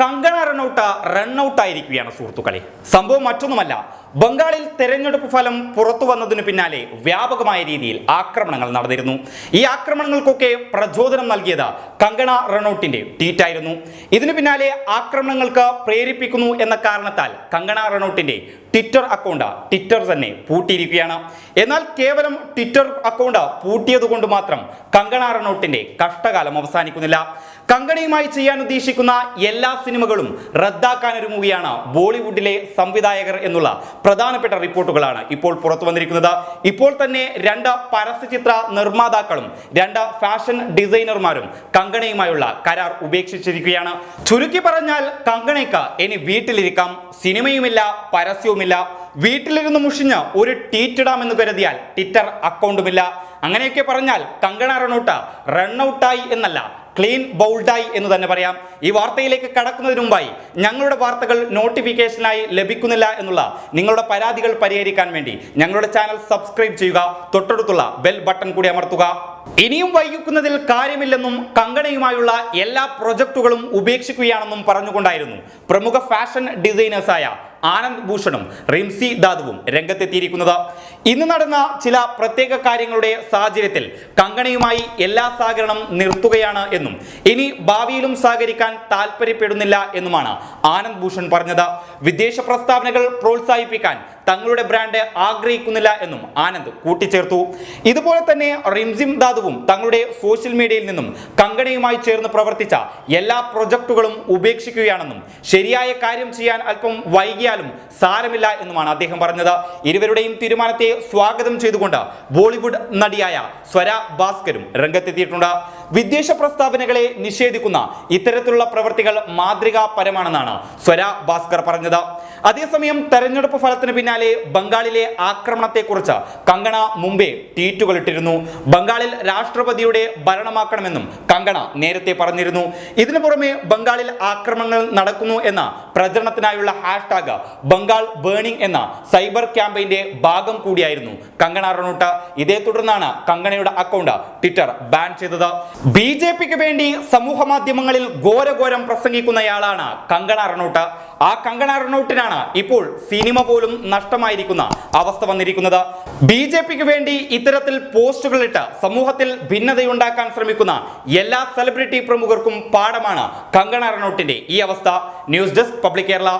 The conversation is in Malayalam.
കങ്കണ റൺഔട്ട് ആയിരിക്കുകയാണ് സുഹൃത്തുക്കളെ. സംഭവം മറ്റൊന്നുമല്ല. ബംഗാളിൽ തെരഞ്ഞെടുപ്പ് ഫലം പുറത്തു വന്നതിനു പിന്നാലെ വ്യാപകമായ രീതിയിൽ ആക്രമണങ്ങൾ നടന്നിരുന്നു. ഈ ആക്രമണങ്ങൾക്കൊക്കെ പ്രചോദനം നൽകിയത് കങ്കണ റണോട്ടിന്റെ ട്വീറ്റ് ആയിരുന്നു ഇതിനു പിന്നാലെ ആക്രമണങ്ങൾക്ക് പ്രേരിപ്പിക്കുന്നു എന്ന കാരണത്താൽ കങ്കണ റണോട്ടിന്റെ ട്വിറ്റർ അക്കൗണ്ട് ട്വിറ്റർ തന്നെ പൂട്ടിയിരിക്കുകയാണ്. എന്നാൽ കേവലം ട്വിറ്റർ അക്കൗണ്ട് പൂട്ടിയതുകൊണ്ട് മാത്രം കങ്കണ റണോട്ടിന്റെ കഷ്ടകാലം അവസാനിക്കുന്നില്ല. കങ്കണയുമായി ചെയ്യാൻ ഉദ്ദേശിക്കുന്ന എല്ലാ സിനിമകളും റദ്ദാക്കാനൊരുങ്ങുകയാണ് ബോളിവുഡിലെ സംവിധായകർ എന്നുള്ള പ്രധാനപ്പെട്ട റിപ്പോർട്ടുകളാണ് ഇപ്പോൾ പുറത്തു വന്നിരിക്കുന്നത്. ഇപ്പോൾ തന്നെ രണ്ട് പരസ്യചിത്ര നിർമ്മാതാക്കളും രണ്ട് ഫാഷൻ ഡിസൈനർമാരും കങ്കണയുമായുള്ള കരാർ ഉപേക്ഷിച്ചിരിക്കുകയാണ്. ചുരുക്കി പറഞ്ഞാൽ കങ്കണയ്ക്ക് ഇനി വീട്ടിലിരിക്കാം സിനിമയുമില്ല പരസ്യവുമില്ല. വീട്ടിലിരുന്ന് മുഷിഞ്ഞ് ഒരു ട്വീറ്റ് ഇടാമെന്ന് കരുതിയാൽ ട്വിറ്റർ അക്കൗണ്ടുമില്ല. അങ്ങനെയൊക്കെ പറഞ്ഞാൽ കങ്കണ റൺഔട്ട് റണ്ണൌട്ടായി എന്നല്ല ക്ലീൻ ബൗൾഡായി എന്ന് തന്നെ പറയാം. ഈ വാർത്തയിലേക്ക് കടക്കുന്നതിന് മുമ്പായി ഞങ്ങളുടെ വാർത്തകൾ നോട്ടിഫിക്കേഷനായി ലഭിക്കുന്നില്ല എന്നുള്ള നിങ്ങളുടെ പരാതികൾ പരിഹരിക്കാൻ വേണ്ടി ഞങ്ങളുടെ ചാനൽ സബ്സ്ക്രൈബ് ചെയ്യുക തൊട്ടടുത്തുള്ള ബെൽ ബട്ടൺ കൂടി അമർത്തുക. ഇനിയും വൈകിക്കുന്നതിൽ കാര്യമില്ലെന്നും കങ്കണയുമായുള്ള എല്ലാ പ്രൊജക്ടുകളും ഉപേക്ഷിക്കുകയാണെന്നും പറഞ്ഞുകൊണ്ടായിരുന്നു പ്രമുഖ ഫാഷൻ ഡിസൈനേഴ്സായ ആനന്ദ് ഭൂഷണും റിംസി ദാദുവും രംഗത്തെത്തിയിരിക്കുന്നത്. ഇന്ന് നടന്ന ചില പ്രത്യേക കാര്യങ്ങളുടെ സാഹചര്യത്തിൽ കങ്കണയുമായി എല്ലാ സഹകരണം നിർത്തുകയാണ് എന്നും ഇനി ഭാവിയിലും സഹകരിക്കാൻ താല്പര്യപ്പെടുന്നില്ല എന്നുമാണ് ആനന്ദ് ഭൂഷൺ പറഞ്ഞത്. വിദേശ പ്രസ്താവനകൾ പ്രോത്സാഹിപ്പിക്കാൻ തങ്ങളുടെ ബ്രാൻഡ് ആഗ്രഹിക്കുന്നില്ല എന്നും ആനന്ദ് കൂട്ടിച്ചേർത്തു. ഇതുപോലെ തന്നെ റിംസിം ദാദുവും തങ്ങളുടെ സോഷ്യൽ മീഡിയയിൽ നിന്നും കങ്കണയുമായി ചേർന്ന് പ്രവർത്തിച്ച എല്ലാ പ്രൊജക്ടുകളും ഉപേക്ഷിക്കുകയാണെന്നും ശരിയായ കാര്യം ചെയ്യാൻ അല്പം വൈകിയാലും സാരമില്ല എന്നുമാണ് അദ്ദേഹം പറഞ്ഞത്. ഇരുവരുടെയും തീരുമാനത്തെ സ്വാഗതം ചെയ്തുകൊണ്ട് ബോളിവുഡ് നടിയായ സ്വര ഭാസ്കരും രംഗത്തെത്തിയിട്ടുണ്ട്. വിദേശ പ്രസ്താവനകളെ നിഷേധിക്കുന്ന ഇത്തരത്തിലുള്ള പ്രവൃത്തികൾ മാതൃകാപരമാണെന്നാണ് സ്വര ഭാസ്കർ പറഞ്ഞത്. അതേസമയം തെരഞ്ഞെടുപ്പ് ഫലത്തിന് പിന്നാലെ ബംഗാളിലെ ആക്രമണത്തെക്കുറിച്ച് കങ്കണ മുമ്പേ ട്വീറ്റുകൾ ഇട്ടിരുന്നു ബംഗാളിൽ രാഷ്ട്രപതിയുടെ ഭരണമാക്കണമെന്നും കങ്കണ നേരത്തെ പറഞ്ഞിരുന്നു. ഇതിനു പുറമെ ബംഗാളിൽ ആക്രമണങ്ങൾ നടക്കുന്നു എന്ന പ്രചരണത്തിനായുള്ള ഹാഷ്ടാഗ് ബംഗാൾ ബേണിംഗ് എന്ന സൈബർ ക്യാമ്പയിന്റെ ഭാഗം കൂടിയായിരുന്നു കങ്കണ റണോട്ട് ഇതേ തുടർന്നാണ് കങ്കണയുടെ അക്കൗണ്ട് ട്വിറ്റർ ബാൻ ചെയ്തത്. ബി ജെ പിക്ക് വേണ്ടി സമൂഹ മാധ്യമങ്ങളിൽ ഘോരഘോരം പ്രസംഗിക്കുന്നയാളാണ് കങ്കണ റണോട്ട് ആ കങ്കണ റണോട്ടിനാണ് ഇപ്പോൾ സിനിമ പോലും നഷ്ടമായിരിക്കുന്ന അവസ്ഥ വന്നിരിക്കുന്നത്. ബി ജെ പിക്ക് വേണ്ടി ഇത്തരത്തിൽ പോസ്റ്റുകളിട്ട് സമൂഹത്തിൽ ഭിന്നതയുണ്ടാക്കാൻ ശ്രമിക്കുന്ന എല്ലാ സെലിബ്രിറ്റി പ്രമുഖർക്കും പാഠമാണ് കങ്കണ റണോട്ടിന്റെ ഈ അവസ്ഥ. News desk public Kerala.